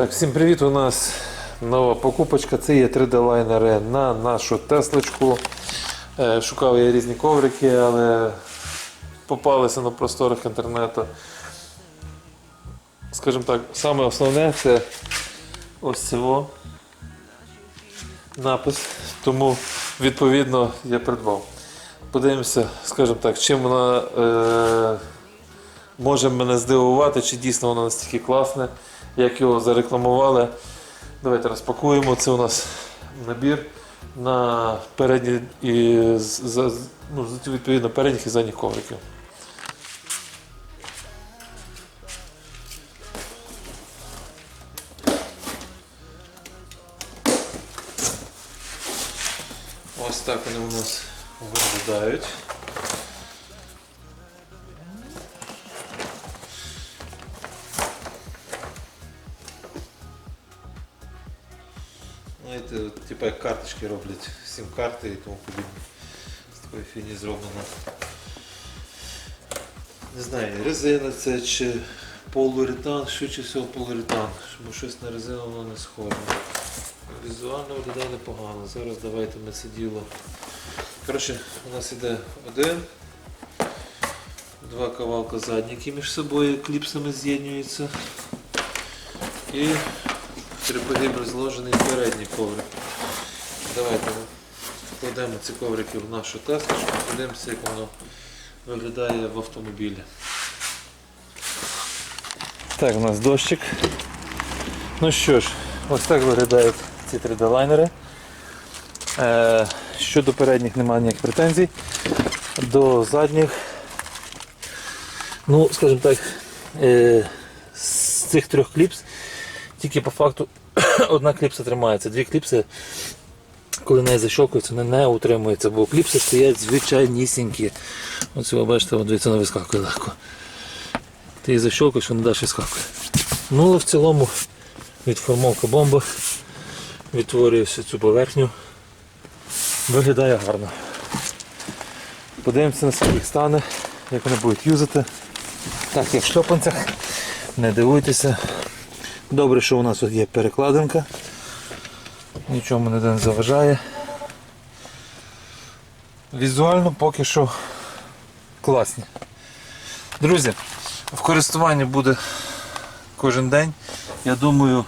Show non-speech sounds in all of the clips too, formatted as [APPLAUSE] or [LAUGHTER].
Так, всім привіт! У нас нова покупочка. Це є 3D-лайнери на нашу Теслочку. Е, Шукав я різні коврики, але попалися на просторах інтернету. Скажімо так, саме основне це ось цього напис. Тому відповідно я придбав. Подивимося, скажімо так, чим вона е, може мене здивувати, чи дійсно воно настільки класне, як його зарекламували. Давайте розпакуємо. Це у нас набір на передні і ну, відповідно передніх і задніх ковриків. Ось так вони у нас виглядають. Типу як карточки роблять, сім карти і тому подібне. З такої фіні зроблено. Не знаю, резина це чи полуретан, швидше всього полуретан, бо щось на резину воно не схоже. Візуально виглядає непогано. Зараз давайте ми це діло. Коротше, у нас іде один, два кавалка задні, які між собою кліпсами з'єднуються. І триподібно зложений передній коврик. Давайте вкладемо ці коврики в нашу тесточку, подивимося, як воно виглядає в автомобілі. Так, у нас дощик. Ну що ж, ось так виглядають ці 3D-лайнери. Е, щодо передніх немає ніяких претензій. До задніх, ну, скажімо так, е, з цих трьох кліпс тільки по факту [COUGHS] одна кліпса тримається. Дві кліпси, коли неї защолкуються, вони не утримуються, бо кліпси стоять звичайнісінькі. Ось ви бачите, дивіться, вона вискакує легко. Ти її защолкуєш, вона далі скакує. Ну, але в цілому відформовка бомби відтворює всю цю поверхню. Виглядає гарно. Подивимося на скільки стане, як вони будуть юзати. Так, як в шльопанцях, не дивуйтеся. Добре, що у нас тут є перекладинка. Нічому не заважає. Візуально поки що класні. Друзі, в користуванні буде кожен день. Я думаю...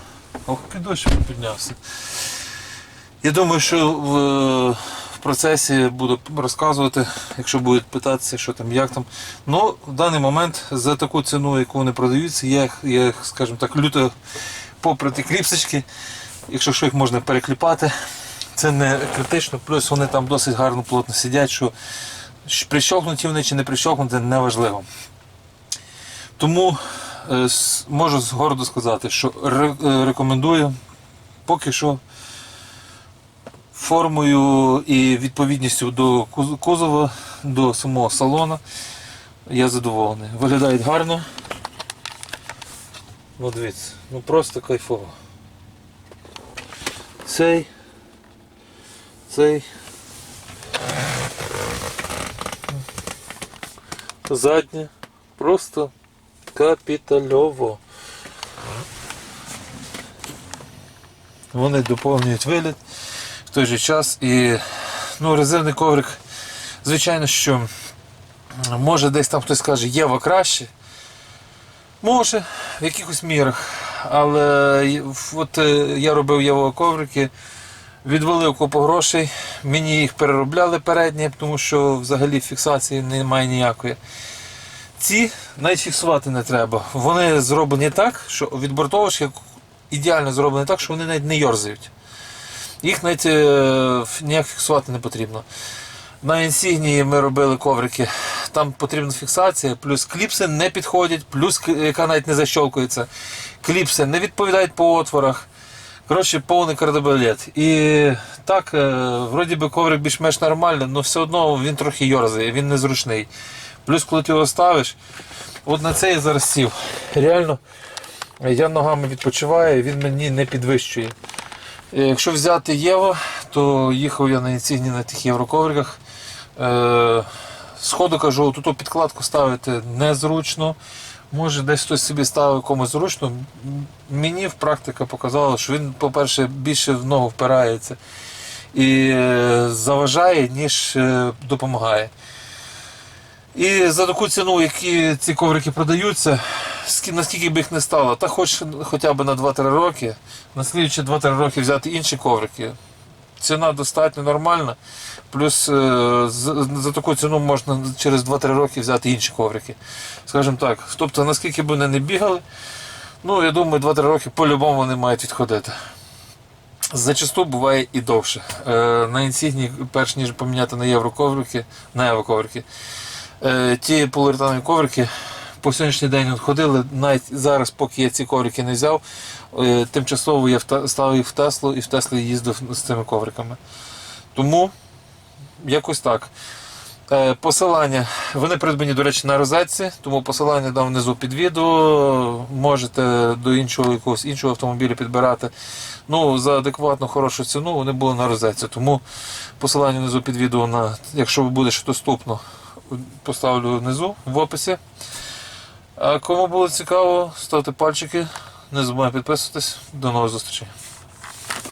Ох, який піднявся. Я думаю, що в процесі буду розказувати, якщо будуть питатися, що там, як там. Ну, в даний момент за таку ціну, яку вони продаються, я, їх- я їх, скажімо так, люто попри ті кліпсочки, якщо що їх можна перекліпати, це не критично, плюс вони там досить гарно плотно сидять, що прищолкнуті вони чи не прищолкнуті, неважливо. Тому е, можу з- гордо сказати, що е, рекомендую поки що формою і відповідністю до куз- кузова, до самого салону. Я задоволений. Виглядають гарно. Ну дивіться, ну просто кайфово. Цей. Цей. Заднє. Просто капітальово. Вони доповнюють вигляд в той же час і ну, резервний коврик, звичайно, що може десь там хтось скаже, Єва краще. Може, в якихось мірах. Але от е, я робив Єва коврики, відвалив купу грошей, мені їх переробляли передні, тому що взагалі фіксації немає ніякої. Ці навіть фіксувати не треба. Вони зроблені так, що від бортовочки ідеально зроблені так, що вони навіть не йорзають. Їх навіть е, ніяк фіксувати не потрібно. На інсігнії ми робили коврики, там потрібна фіксація, плюс кліпси не підходять, плюс яка навіть не защолкується. Кліпси не відповідають по отворах. Коротше, повний кардебалет. І так, е, вроді би коврик більш-менш нормальний, але все одно він трохи йорзає, він незручний. Плюс, коли ти його ставиш, от на це я зараз сів. Реально, я ногами відпочиваю, він мені не підвищує. Е, Якщо взяти Єво, то їхав я на інсігні на тих євроковриках. Е, сходу кажу, тут підкладку ставити незручно. Може, десь хтось собі ставив комусь зручно. Мені в практика показала, що він, по-перше, більше в ногу впирається і е, заважає, ніж допомагає. І за таку ціну, які ці коврики продаються, наскільки б їх не стало, та хоч хоча б на 2-3 роки, на слідчі 2-3 роки взяти інші коврики. Ціна достатньо нормальна. Плюс е, за таку ціну можна через 2-3 роки взяти інші коврики. Скажімо так. Тобто, наскільки б вони не бігали, ну я думаю, 2-3 роки по-любому вони мають відходити. Зачасту буває і довше. Е, на інсігні, перш ніж поміняти на євроковрики, на євроковрики, е, ті полуретанові коврики по сьогоднішній день ходили. Навіть зараз, поки я ці коврики не взяв, е, тимчасово я ставив їх в Теслу і в Теслі їздив з цими ковриками. Тому якось так. Е, Посилання. Вони придбані, до речі, на розетці, тому посилання дам внизу під відео. Можете до іншого якогось іншого автомобіля підбирати. Ну, за адекватну хорошу ціну вони були на розетці. Тому посилання внизу під відео, на, якщо буде ще доступно, поставлю внизу в описі. А кому було цікаво, ставте пальчики. Не забувайте підписуватись. До нових зустрічей.